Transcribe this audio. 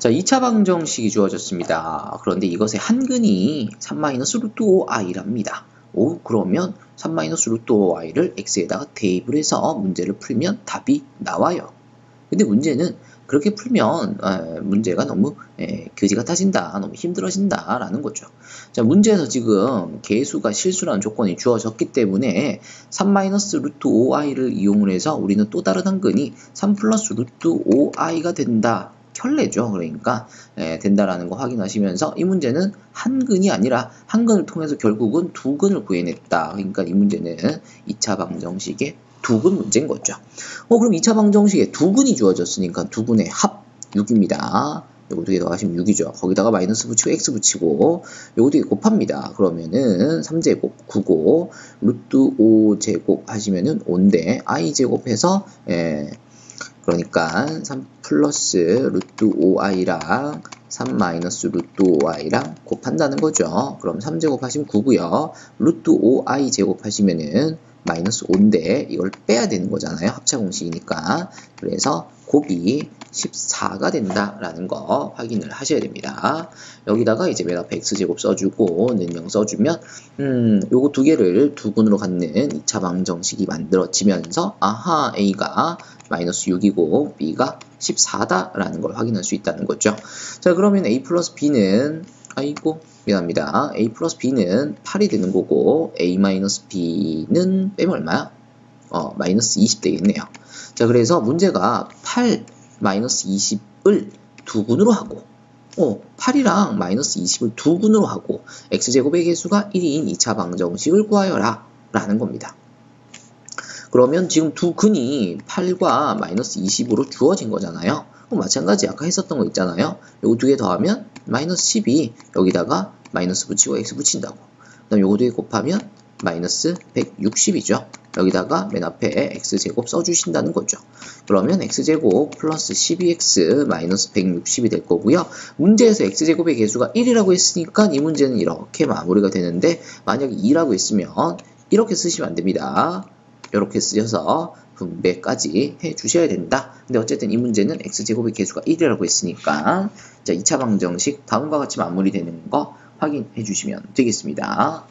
자, 2차 방정식이 주어졌습니다. 그런데 이것의 한근이 3-루트 5i랍니다. 오, 그러면 3-루트 5i를 x에다가 대입을 해서 문제를 풀면 답이 나와요. 근데 문제는 그렇게 풀면 에, 문제가 너무 에, 교지가 타진다, 너무 힘들어진다 라는 거죠. 자, 문제에서 지금 개수가 실수라는 조건이 주어졌기 때문에 3-루트 5i를 이용을 해서 우리는 또 다른 한근이 3 플러스 루트 5i가 된다. 켤레죠. 그러니까 에, 된다라는 거 확인하시면서 이 문제는 한 근이 아니라 한 근을 통해서 결국은 두 근을 구해냈다. 그러니까 이 문제는 2차 방정식의 두 근 문제인 거죠. 어 그럼 2차 방정식에 두 근이 주어졌으니까 두 근의 합 6입니다. 요거 두개 더하시면 6이죠. 거기다가 마이너스 붙이고 x 붙이고 요거 두개 곱합니다. 그러면은 3제곱 9고 루트 5제곱 하시면은 5인데 i제곱해서 에, 그러니까 3 플러스 루트 5i랑 3 마이너스 루트 5i랑 곱한다는 거죠. 그럼 3제곱 하시면 9고요. 루트 5i 제곱 하시면은 마이너스 5인데 이걸 빼야 되는 거잖아요. 합차 공식이니까. 그래서 곱이 14가 된다라는 거 확인을 하셔야 됩니다. 여기다가 이제 맨 앞에 x제곱 써주고 는영 써주면 음 요거 두 개를 두 군으로 갖는 2차 방정식이 만들어지면서 아하 a가 마이너스 6이고 b가 14다라는 걸 확인할 수 있다는 거죠. 자 그러면 a 플러스 b는 아이고 미안합니다. a 플러스 b는 8이 되는 거고 a 마이너스 b는 빼면 얼마야? 어 마이너스 20 되겠네요. 자 그래서 문제가 8 마이너스 20을 두 군으로 하고 어, 8이랑 마이너스 20을 두 군으로 하고 x제곱의 개수가 1인 2차 방정식을 구하여라 라는 겁니다. 그러면 지금 두 근이 8과 마이너스 20으로 주어진 거잖아요. 마찬가지 아까 했었던 거 있잖아요. 요거 두 개 더하면 마이너스 10이 여기다가 마이너스 붙이고 x 붙인다고. 그 다음 요거 두 개 곱하면 마이너스 160이죠. 여기다가 맨 앞에 x제곱 써주신다는 거죠. 그러면 x제곱 플러스 12x 마이너스 160이 될 거고요. 문제에서 x제곱의 개수가 1이라고 했으니까 이 문제는 이렇게 마무리가 되는데 만약에 2라고 했으면 이렇게 쓰시면 안 됩니다. 이렇게 쓰셔서 분배까지 해 주셔야 된다. 근데 어쨌든 이 문제는 x제곱의 개수가 1이라고 했으니까 자 2차 방정식 다음과 같이 마무리되는 거 확인해 주시면 되겠습니다.